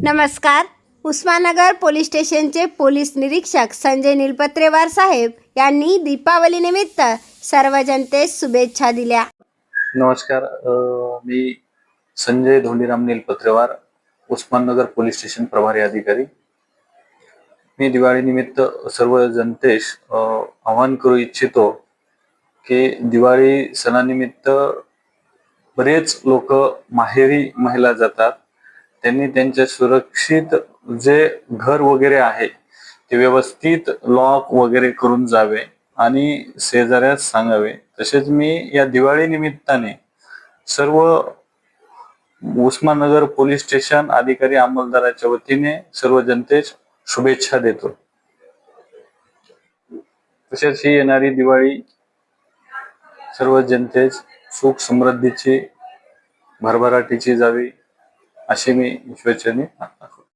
नमस्कार. उस्मानगर पोलीस स्टेशनचे पोलीस निरीक्षक संजय निलपत्रेवार साहेब यांनी दीपावलीनिमित्त सर्व जनतेस शुभेच्छा दिल्या. नमस्कार. अ, मी संजय धोंडीराम निलपत्रेवार उस्माननगर पोलीस स्टेशन प्रभारी अधिकारी. मी दिवाळीनिमित्त सर्व जनतेस अ, आवाहन करू इच्छितो की दिवाळी सणानिमित्त बरेच लोक माहेरी महिला जातात. त्यांनी त्यांच्या सुरक्षित जे घर वगैरे आहे ते व्यवस्थित लॉक वगैरे करून जावे आणि शेजाऱ्यास सांगावे. तसेच मी या दिवाळी निमित्ताने सर्व उस्माननगर पोलीस स्टेशन अधिकारी अंमलदाराच्या वतीने सर्व जनतेस शुभेच्छा देतो. तसेच ही येणारी दिवाळी सर्व जनतेस सुख समृद्धीची भरभराटीची जावी. अशी मी ईश्वरचरणी